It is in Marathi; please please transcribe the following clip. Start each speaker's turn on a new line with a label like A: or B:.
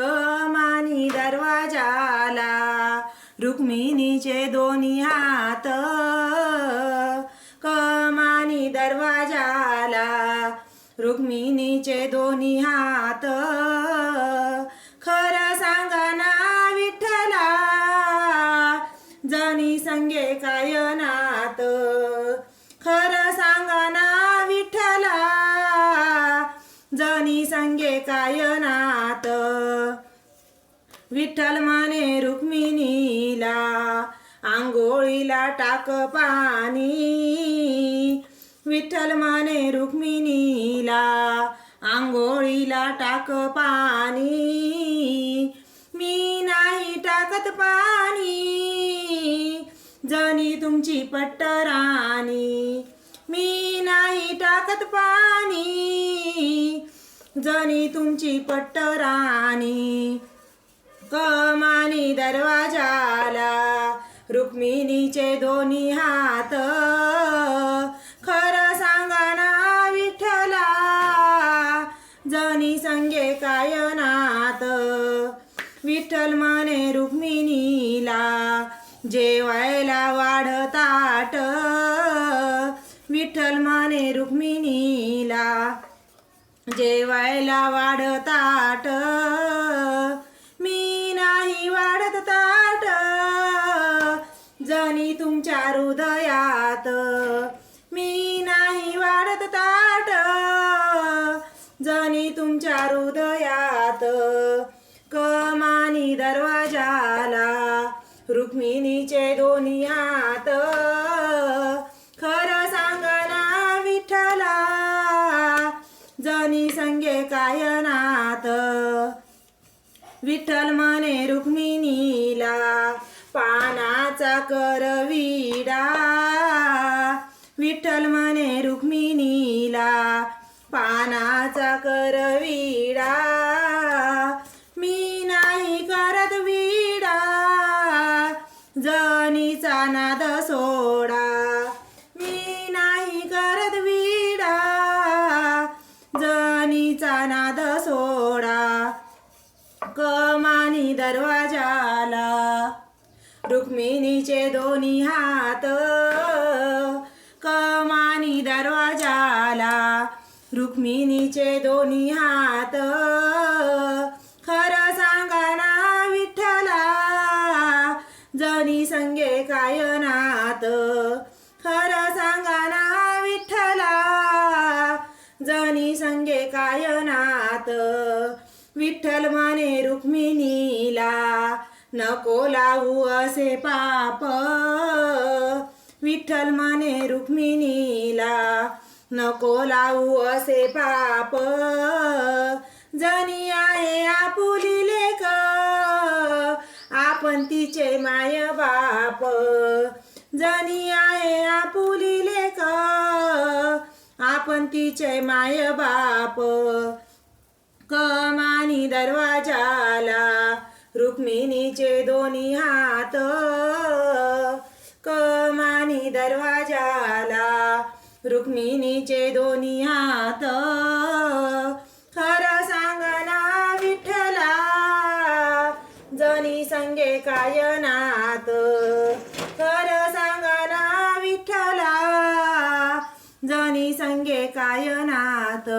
A: कमानी दरवाजाला रुक्मिणीचे दोन्ही हात. कमानी दरवाजाला रुक्मिणीचे दोन्ही हात. खरं सांगा ना विठ्ठला जणी संगे काय कायनात काय नात विठ्ठल माने रुक्मिणीला आंघोळीला टाक पाणी. विठ्ठल माने रुक्मिणीला आंघोळीला टाक पाणी. मी नाही टाकत पाणी जणी तुमची पट्टराणी. मी नाही टाकत पाणी जणी तुमची पट्टराणी. कमानी दरवाजाला रुक्मिणीचे दोन्ही हात. खरं सांगा ना विठ्ठला जणी संगे काय नात? विठ्ठल म्हणे रुक्मिणीला जेवायला वाढताट विठ्ठल म्हणे रुक्मिणीला जेवायला वाढताट मी नाही वाढत ताट. जणी तुमच्या हृदयात. मी नाही वाढत ताट. जणी तुमच्या हृदयात. कमानी दरवाजाला रुक्मिणीचे दोन्ही हात. विठ्ठल म्हणे रुक्मिणीला पानाचा कर विडा. विठ्ठल म्हणे रुक्मिणीला पानाचा कर विडा. मी नाही करत विडा जनीचा नाद सोडा. मी नाही करत विडा जनीचा नाद सोडा. कमानी दरवाजाला. रुक्मिणीचे दोन्ही हात कमानी दरवाजाला. रुक्मिणीचे दोन्ही हात खरं सांगा ना विठ्ठला. जणी संगे काय नात? खरं सांगा ना विठ्ठला. जणी संगे काय नात? विठ्ठल माने रुक्मिणीला नको लावू असे पाप. विठ्ठल माने रुक्मिणीला नको लावू असे पाप. जणी आहे आपुली लेक आपण तिचे माय बाप. जणी आहे आपुली लेक आपण तिचे माय बाप. दरवाजाला रुक्मिणीचे दोन्ही हात. कमानी दरवाजाला रुक्मिणीचे दोन्ही हात. खरं सांगना विठ्ठला जनी संगे कायनात. खरं सांगना विठ्ठला जनी संगे कायनात.